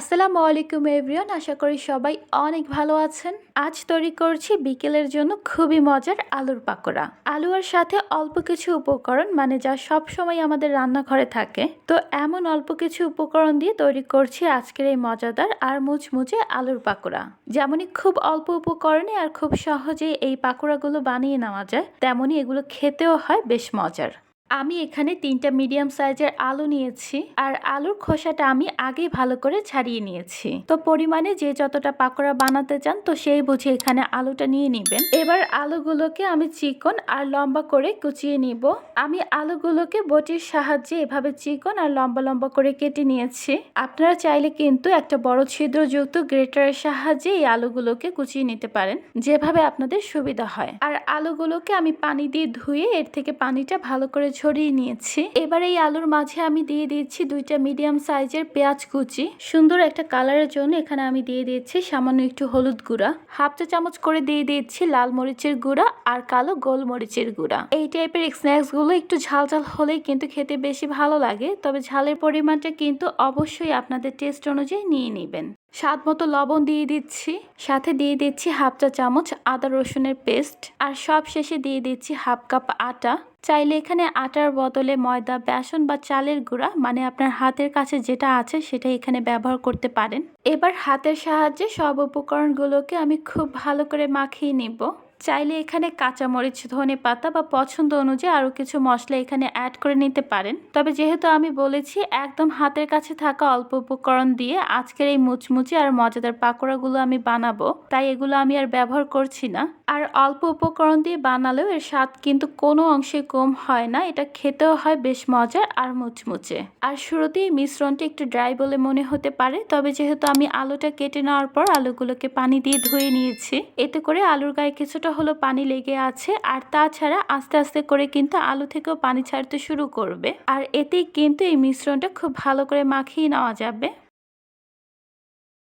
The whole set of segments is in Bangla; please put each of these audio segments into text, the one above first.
আসসালামু আলাইকুম এভরিওয়ান, আশা করি সবাই অনেক ভালো আছেন। আজ তৈরি করছি বিকেলের জন্য খুবই মজার আলুর পাকোড়া। আলু আর সাথে অল্প কিছু উপকরণ মানে যা সব সময় আমাদের রান্নাঘরে থাকে। তো এমন অল্প কিছু উপকরণ দিয়ে তৈরি করছি আজকের এই মজাদার আর মুচমুচে আলুর পাকোড়া। যেমনই খুব অল্প উপকরণে আর খুব সহজেই এই পাকোড়াগুলো বানিয়ে নেওয়া যায়, তেমনই এগুলো খেতেও হয় বেশ মজার। আমি এখানে তিনটা মিডিয়াম সাইজের আলু নিয়েছি, আর আলুর খোসাটা আমি আগেই ভালো করে ছাড়িয়ে নিয়েছি। তো পরিমাণে যে যতটা পাকোড়া বানাতে চান, তো সেই বুঝে এখানে আলুটা নিয়ে নেবেন। এবার আলুগুলোকে আমি চিকন আর লম্বা করে কুচিয়ে নিব। আমি আলুগুলোকে বটির সাহায্যে এভাবে চিকন আর লম্বা লম্বা করে কেটে নিয়েছি। আপনারা চাইলে কিন্তু একটা বড় ছিদ্রযুক্ত গ্রেটারের সাহায্যে এই আলুগুলোকে কুচিয়ে নিতে পারেন, যেভাবে আপনাদের সুবিধা হয়। আর আলুগুলোকে আমি পানি দিয়ে ধুয়ে এর থেকে পানিটা ভালো করে ছড়িয়ে নিয়েছি। এবার এই আলুর মাঝে আমি দিয়ে দিচ্ছি দুইটা মিডিয়াম সাইজের পেঁয়াজ কুচি। সুন্দর একটা কালারের জন্য এখানে আমি দিয়ে দিচ্ছি সামান্য একটু হলুদ গুঁড়া। হাফ চা চামচ করে দিয়ে দিচ্ছি লাল মরিচের গুঁড়া আর কালো গোল মরিচের গুঁড়া। এই টাইপের স্ন্যাক্সগুলো একটু ঝাল ঝাল হলেই কিন্তু খেতে বেশি ভালো লাগে, তবে ঝালের পরিমাণটা কিন্তু অবশ্যই আপনাদের টেস্ট অনুযায়ী নিয়ে নেবেন। স্বাদ মতো লবণ দিয়ে দিচ্ছি, সাথে দিয়ে দিচ্ছি হাফ চা চামচ আদা রসুনের পেস্ট আর সব শেষে দিয়ে দিচ্ছি হাফ কাপ আটা। চাইলে এখানে আটার বদলে ময়দা, বেসন বা চালের গুঁড়া মানে আপনার হাতের কাছে যেটা আছে সেটা এখানে ব্যবহার করতে পারেন। এবার হাতের সাহায্যে সব উপকরণগুলোকে আমি খুব ভালো করে মাখিয়ে নিব। চাইলে এখানে কাঁচামরিচ, ধনে পাতা বা পছন্দ অনুযায়ী আরও কিছু মশলা এখানে অ্যাড করে নিতে পারেন। তবে যেহেতু আমি বলেছি একদম হাতের কাছে থাকা অল্প উপকরণ দিয়ে আজকের এই মুচমুচি আর মজাদার পাকোড়াগুলো আমি বানাবো, তাই এগুলো আমি আর ব্যবহার করছি না। আর অল্প উপকরণ দিয়ে বানালেও এর স্বাদ কিন্তু কোনো অংশে কম হয় না, এটা খেতেও হয় বেশ মজার আর মুচমুচে। আর শুরুতেই মিশ্রণটি একটু ড্রাই বলে মনে হতে পারে, তবে যেহেতু আমি আলুটা কেটে নেওয়ার পর আলুগুলোকে পানি দিয়ে ধুয়ে নিয়েছি, এতে করে আলুর গায়ে কিছুটা হলো পানি লেগে আছে আর তাছাড়া আস্তে আস্তে করে কিন্তু আলু থেকেও পানি ছাড়তে শুরু করবে। আর এতেই কিন্তু এই মিশ্রণটা খুব ভালো করে মাখিয়ে নেওয়া যাবে।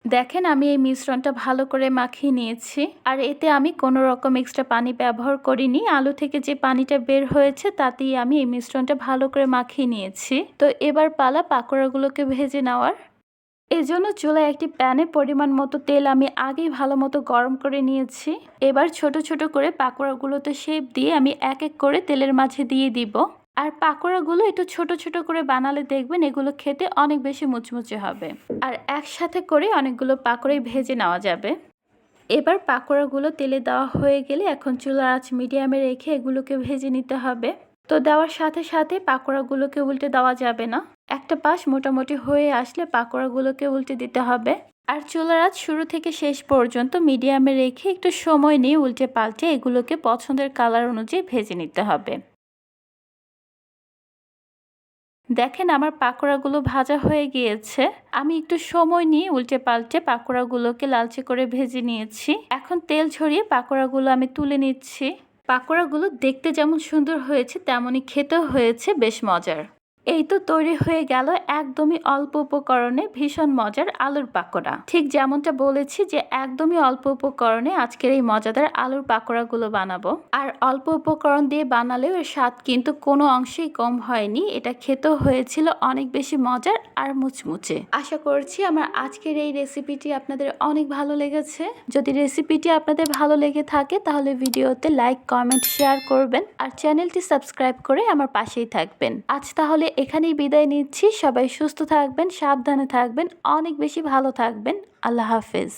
দেখেন আমি এই মিশ্রণটা ভালো করে মাখিয়ে নিয়েছি। আর এতে আমি কোনো রকম এক্সট্রা পানি ব্যবহার করিনি। আলু থেকে যে পানিটা বের হয়েছে তাতেই আমি এই মিশ্রণটা ভালো করে মাখিয়ে নিয়েছি। তো এবার পালা পাকোড়াগুলোকে ভেজে নেওয়ার এজন্য চুলায় একটি প্যানে পরিমাণ মতো তেল আমি আগেই ভালো মতো গরম করে নিয়েছি। এবার ছোট ছোট করে পাকোড়াগুলোতে শেপ দিয়ে আমি এক এক করে তেলের মাঝে দিয়ে দিব। আর পাকোড়াগুলো একটু ছোট ছোট করে বানালে দেখবেন এগুলো খেতে অনেক বেশি মুচমুচে হবে। আর একসাথে করে অনেকগুলো পাকোড়াই ভেজে নেওয়া যাবে। এবার পাকোড়াগুলো তেলে দেওয়া হয়ে গেলে এখন চুলার আঁচ মিডিয়ামে রেখে এগুলোকে ভেজে নিতে হবে। তো দেওয়ার সাথে সাথে পাকোড়াগুলোকে উল্টে দেওয়া যাবে না। একটা পাশ মোটামুটি হয়ে আসলে পাকোড়াগুলোকে উল্টে দিতে হবে। আর চুলার আঁচ শুরু থেকে শেষ পর্যন্ত মিডিয়ামে রেখে একটু সময় নিয়ে উল্টে পাল্টে এগুলোকে পছন্দের কালার অনুযায়ী ভেজে নিতে হবে। দেখেন আমার পাকোড়াগুলো ভাজা হয়ে গিয়েছে। আমি একটু সময় নিয়ে উল্টে পাল্টে পাকোড়াগুলোকে লালচে করে ভেজে নিয়েছি। এখন তেল ছড়িয়ে পাকোড়াগুলো আমি তুলে নিচ্ছি। পাকোড়াগুলো দেখতে যেমন সুন্দর হয়েছে তেমনই খেতেও হয়েছে বেশ মজার। এই তো তৈরি হয়ে গেল একদমই অল্প উপকরণে ভীষণ মজার আলুর পাকোড়া। ঠিক যেমনটা বলেছি যে একদমই অল্প উপকরণে আজকের এই মজাদার আলুর পাকোড়াগুলো বানাবো। আর অল্প উপকরণ দিয়ে বানালেও এর স্বাদ কিন্তু কোনো অংশেই কম হয়নি। এটা খেতেও হয়েছিল অনেক বেশি মজার আর মুচমুচে। আশা করছি আমার আজকের এই রেসিপিটি আপনাদের অনেক ভালো লেগেছে। যদি রেসিপিটি আপনাদের ভালো লেগে থাকে তাহলে ভিডিওতে লাইক, কমেন্ট, শেয়ার করবেন। আর চ্যানেলটি সাবস্ক্রাইব করে আমার পাশেই থাকবেন। আজ তাহলে এখানেই বিদায় নিচ্ছি। সবাই সুস্থ থাকবেন সাবধানে থাকবেন অনেক বেশি ভালো থাকবেন। আল্লাহ হাফেজ।